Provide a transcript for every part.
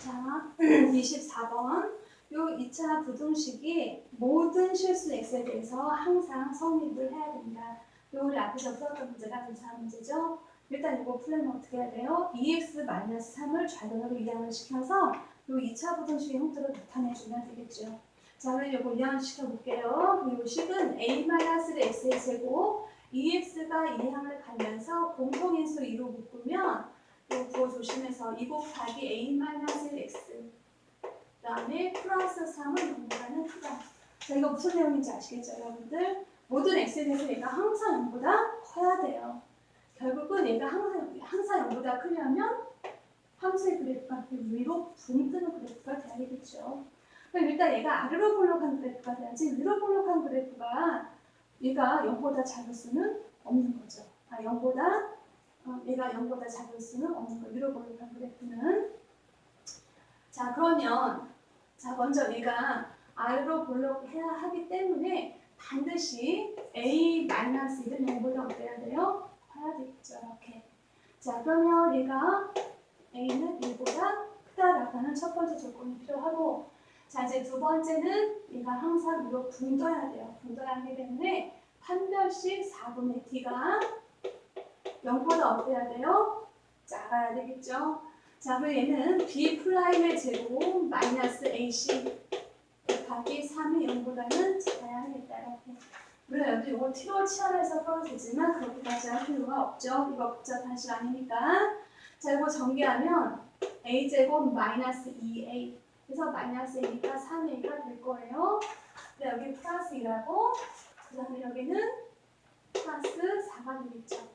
자, 24번. 요 2차 부등식이 모든 실수 x에 대해서 항상 성립을 해야 된다. 요 우리 앞에서 풀었던 문제가 괜찮은 문제죠? 일단 이거 풀려면 어떻게 해야 돼요? 2x-3을 좌변으로 이항을 시켜서 요 2차 부등식의 형태로 나타내주면 되겠죠. 자, 그럼 이거 이항을 시켜볼게요. 이 식은 a-x의 제곱 2x가 이항을 가면서 공통인수 2로 묶으면 요 구호 조심해서 2 곱하기 a-x 그 다음에 플러스 3은 0보다는 크다. 자, 이거 무슨 내용인지 아시겠죠, 여러분들? 모든 x에 대해서 얘가 항상 0보다 커야 돼요. 결국은 얘가 항상, 항상 0보다 크려면 함수의 그래프가 위로 붕 뜨는 그래프가 돼야 되겠죠. 그럼 일단 얘가 아래로 볼록한 그래프가 돼야지 위로 볼록한 그래프가 얘가 0보다 작을 수는 없는 거죠. 아, 0보다 어, 얘가 0보다 작을 수는 없는 거. 위로 볼록한 그래프는 자 그러면 자 먼저 얘가 아래로 볼록해야 하기 때문에 반드시 a 마이너스 1은 0보다 어때야 돼요? 커야 되겠죠. 이렇게. 자 그러면 얘가 a는 1보다 크다라고 하는 첫 번째 조건이 필요하고 자 이제 두 번째는 얘가 항상 위로 붕 떠야 돼요. 붕 떠야 하기 때문에 판별식 4분의 t가 0보다 어때야 돼요? 작아야 되겠죠. 자, 그럼 얘는 b 프라임의 제곱 마이너스 ac 곱하기 3이 0보다는 작아야 하겠다 이렇게. 물론 여러분들 이거 t로 치환해서 풀어도 되지만 그렇게까지 할 필요가 없죠. 이거 복잡한 식 아니니까. 자, 이거 전개하면 a 제곱 마이너스 2a 그래서 마이너스 a가 3a가 될 거예요. 근데 여기 플러스 2라고 그 다음에 여기는 플러스 4가 되겠죠.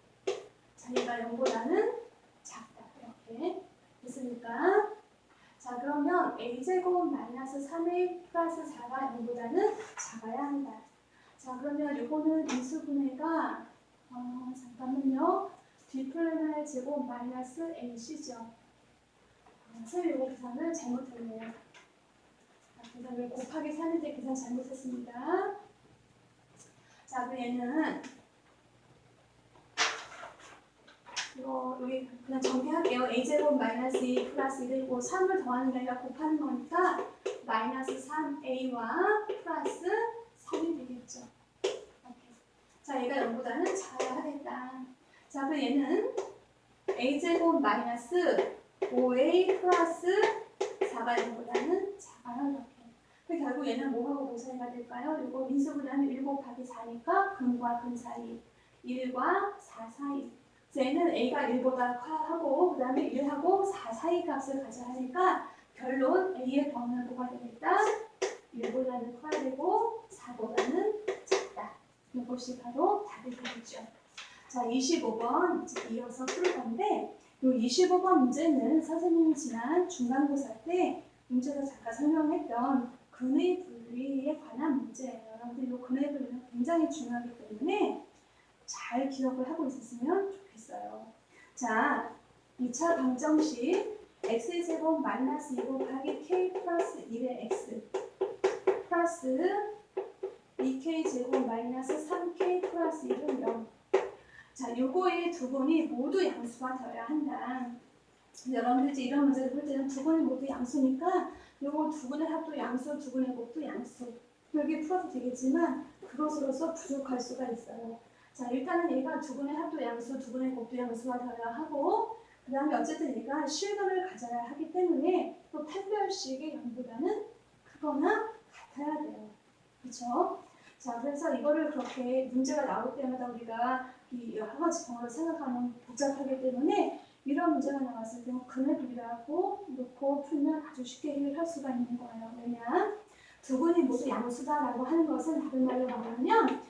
자, 얘가 0보다는 작다 이렇게. 됐습니까? 자 그러면 a제곱 마이너스 3a 플러스 4가 0보다는 작아야 한다. 자 그러면 요거는 인수분해가 어, 잠깐만요. 뒤플레나의 제곱 마이너스 ac죠. 아, 선생님 이거 계산을 잘못했네요. 아, 계산을 곱하기 3인데 계산 잘못했습니다. 자 그럼 얘는 이거 여기 그냥 정리할게요. a 제곱 마이너스 2 플러스 1이고 3을 더하는 게 아니라 곱하는 거니까 마이너스 3a와 플러스 3이 되겠죠. 이렇게. 자, 얘가 0보다는 작아야 하겠다. 자, 그럼 얘는 a 제곱 마이너스 5a 플러스 4가 0보다는 작아요. 이렇게. 그 결국 얘는 뭐하고 뭐 사이가 될까요? 이거 인수분해하면 1 곱하기 4니까 근과 근 사이 1과 4 사이 쟤는 a가 1보다 커하고 그 다음에 1하고 4 사이 값을 가져야 하니까 결론 a의 범위는 뭐가 되겠다? 1보다는 커야 되고 4보다는 작다. 이것이 바로 답이 되겠죠. 자, 25번 이제 이어서 풀 건데 이 25번 문제는 선생님이 지난 중간고사 때 문제에서 잠깐 설명했던 근의 분리에 관한 문제예요. 여러분들 이 근의 분리는 굉장히 중요하기 때문에 잘 기억을 하고 있었으면 좋겠 어요. 자, 2차 방정식 x의 제곱 마이너스 2 곱하기 k 플러스 1의 x 플러스 2k 제곱 마이너스 3k 플러스 1은 0. 자, 요거의 두 분이 모두 양수가 되어야 한다. 여러분들 이제 이런 문제를 볼 때는 두 분이 모두 양수니까 요거 두 분의 합도 양수, 두 분의 곱도 양수. 여기 풀어도 되겠지만 그것으로서 부족할 수가 있어요. 자 일단은 얘가 두 분의 합도 양수, 두 분의 곱도 양수가 되어야 하고 그 다음에 어쨌든 얘가 실근을 가져야 하기 때문에 또 판별식의 0보다는 크거나 같아야 돼요. 그렇죠? 자 그래서 이거를 그렇게 문제가 나올 때마다 우리가 이 여러 가지 경우를 생각하면 복잡하기 때문에 이런 문제가 나왔을 때 근의 분리라고 놓고 풀면 아주 쉽게 해결할 수가 있는 거예요. 왜냐? 두 분이 모두 양수다라고 하는 것은 다른 말로 말하면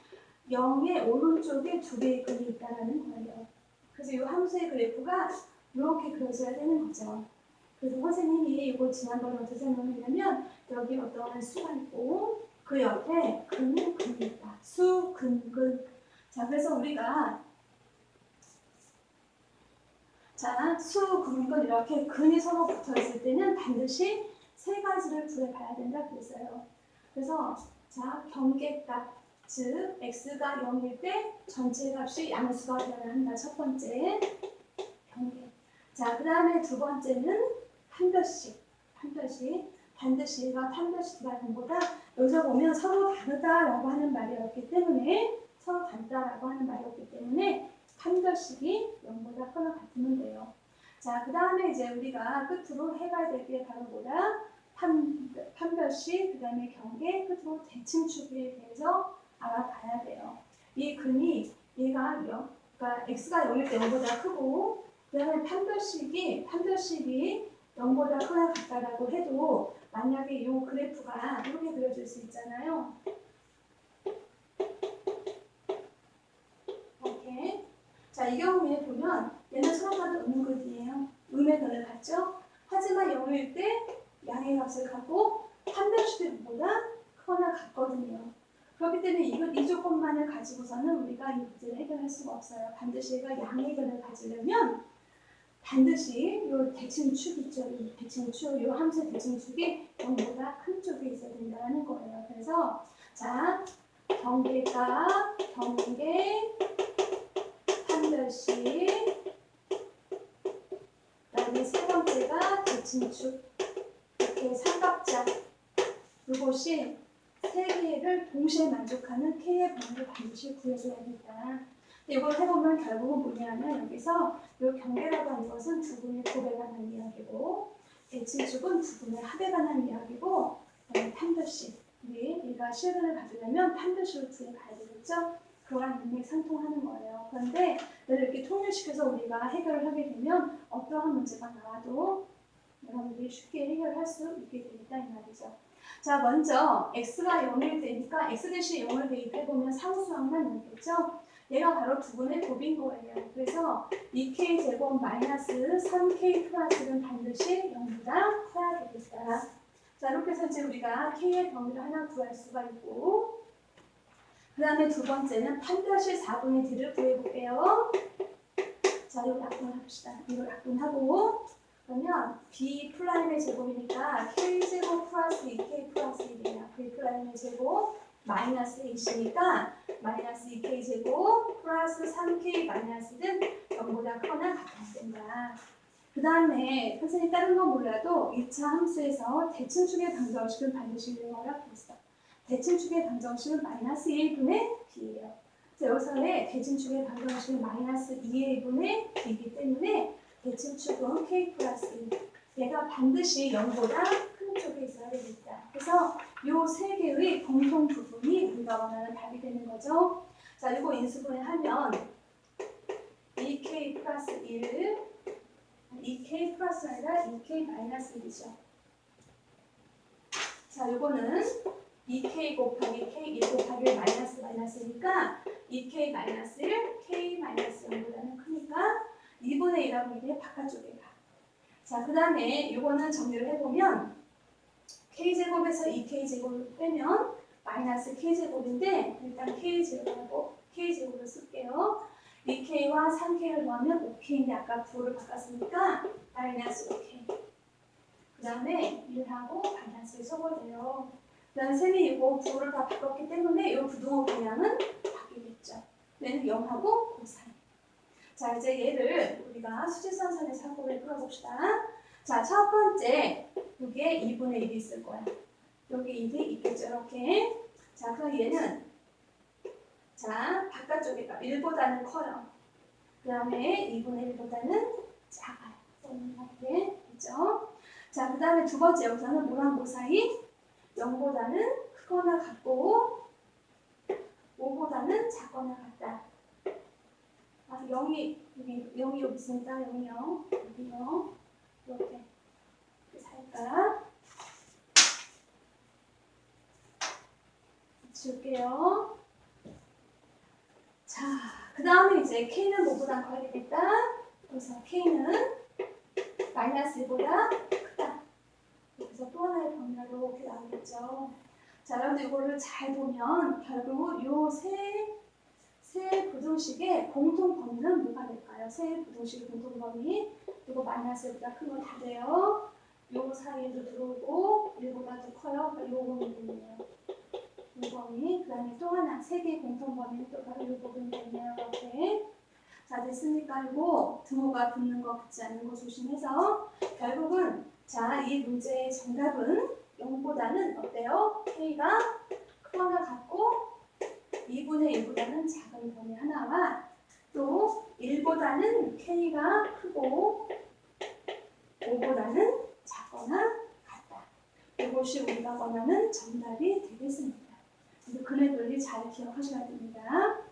0의 오른쪽에 두 개의 근이 있다라는 거예요. 그래서 이 함수의 그래프가 이렇게 그려져야 되는 거죠. 그래서 선생님이 이거 지난번에 어떻게 설명했냐면 여기 어떠한 수가 있고 그 옆에 근은 근이 있다. 수, 근, 근. 자, 그래서 우리가 자, 수, 근, 근 이렇게 근이 서로 붙어 있을 때는 반드시 세 가지를 구해봐야 된다 그랬어요. 그래서 자, 경계값 즉 x가 0일 때 전체 값이 양수가 되어야 한다. 첫 번째 경계. 자, 그 다음에 두 번째는 판별식. 판별식. 반드시 얘가 판별식이라 것보다 여기서 보면 서로 다르다라고 하는 말이 없기 때문에 서로 다르다라고 하는 말이 없기 때문에 판별식이 0보다 크거나 같으면 돼요. 자, 그 다음에 이제 우리가 끝으로 해가 될게 바로 뭐다? 판, 판별식, 그 다음에 경계, 끝으로 대칭축에 대해서 알아봐야 돼요. 이 근이 얘가 0, 그러니까 x가 0일 때 0보다 크고 그 다음에 판별식이 판별식이 0보다 크거나 같다라고 해도 만약에 이 그래프가 이렇게 그려질 수 있잖아요. 이렇게. 자, 이 경우에 보면 얘는 서로 다른 음극이에요. 음의 변을 갖죠. 하지만 0일 때 양의 값을 갖고 판별식보다 크거나 같거든요. 그렇기 때문에 이건 이 조건만을 가지고서는 우리가 이 문제를 해결할 수가 없어요. 반드시 얘가 양의 변을 가지려면 반드시 요 대칭축 있죠. 이 대칭축, 요 함수의 대칭축이 0보다 큰 쪽에 있어야 된다는 거예요. 그래서 자 경계가 경계 판별식 그다음에 세 번째가 대칭축 이렇게 삼각자 이것이 동시에 만족하는 K의 범위를 반드시 구해줘야 된다. 이걸 해보면 결국은 뭐냐면 여기서 이 경계라고 하는 것은 두 분의 곱에 관한 이야기고 대칭축은 두 분의 합에 관한 이야기고 판별식 우리 우리가 실근을 가지려면 판별식을 구해가야 되겠죠? 그거랑 일맥상통하는 거예요. 그런데 이렇게 통일시켜서 우리가 해결을 하게 되면 어떠한 문제가 나와도 여러분들이 쉽게 해결할 수 있게 됩니다. 이 말이죠. 자, 먼저 x가 0일 때니까 x 대신 0을 대입해보면 상수항만 나겠죠? 얘가 바로 두 분의 곱인 거예요. 그래서 2k 제곱 마이너스 3k 플러스는 반드시 0보다 커야 되겠다. 자, 이렇게 해서 이제 우리가 k의 범위를 하나 구할 수가 있고 그 다음에 두 번째는 판별식 4분의 d를 구해볼게요. 자, 이거 약분합시다. 이거 약분하고 그러면 b 프라임의 제곱이니까 k 제곱 플러스 2k 플러스 1이에요. b 프라임의 제곱 마이너스 2시니까 마이너스 2k 제곱 플러스 3k 마이너스는 0보다 크거나 같아야 된다. 그 다음에 선생님 다른 건 몰라도 2차 함수에서 대칭축의 방정식은 반드시 외워야 되겠어. 대칭축의 방정식은 마이너스 1분의 b예요. 그래서 여기서의 대칭축의 방정식은 마이너스 2의 1분의 b이기 때문에 대칭축은 k 플러스 1. 얘가 반드시 0보다 큰 쪽에 있어야 됩니다. 그래서 이 세 개의 공통 부분이 우리가 원하는 답이 되는 거죠. 자, 이거 인수분해 하면 2k 플러스 1, 2k 플러스 아니라 2k 마이너스 1이죠. 자, 이거는 2k 곱하기 k 1 곱하기 1 마이너스 마이너스니까 2k 마이너스 1, k 마이너스 0보다는 크니까 2분의 1하고 1의 바깥쪽에 가. 자, 그 다음에 이거는 정리를 해보면 k제곱에서 2k제곱을 빼면 마이너스 k제곱인데 일단 k제곱하고 k제곱을 쓸게요. 2k와 3k를 더하면 5k인데 아까 부호를 바꿨으니까 마이너스 5k. 그 다음에 1하고 마이너스를 써버려요. 그 다음에 셈이 이거 부호를 다 바꿨기 때문에 이 부등호 방향은 바뀌겠죠. 얘는 0하고 고사이. 자 이제 얘를 우리가 수직선상에서 한번에 풀어봅시다. 자 첫 번째 여기에 2분의 1이 있을 거야. 여기 1이 있겠죠 이렇게. 자 그럼 얘는 자 바깥쪽에 가 1보다는 커요. 그 다음에 2분의 1보다는 작아요. 이렇게 있죠. 자 그 다음에 두 번째 여기서는 뭐랑 뭐 사이? 0보다는 크거나 같고 5보다는 작거나 같다. 아, 0이 여기 0이 여기 있습니다. 0이 0. 여기 0. 이렇게 살까? 줄게요. 자, 그 다음에 이제 K는 뭐보다 커야 되겠다. 그래서 K는 마이너스 1보다 크다. 그래서 또 하나의 범위가 이렇게 나오겠죠. 자, 여러분들 이거를 잘 보면 결국 요 세 세 부등식의 공통 범위는 뭐가 될까요? 세 부등식의 공통 범위 이거 마이너스보다 큰 거 다 돼요. 요 사이에도 들어오고 1보다 더 커요. 그러니까 요 되네요. 요 범위 그 다음에 또 하나 세 개의 공통 범위는 또 바로 요 부분이 되네요. 이렇게 자 됐습니까? 이거 등호가 붙는 거 붙지 않는 거 조심해서 결국은 자 자, 이 문제의 정답은 0보다는 어때요? K가 크거나 같고 2 분의 1보다는 작은 범위 하나와 또 1보다는 K가 크고 5보다는 작거나 같다. 이것이 우리가 원하는 정답이 되겠습니다. 근데 근해 논리 잘 기억하셔야 됩니다.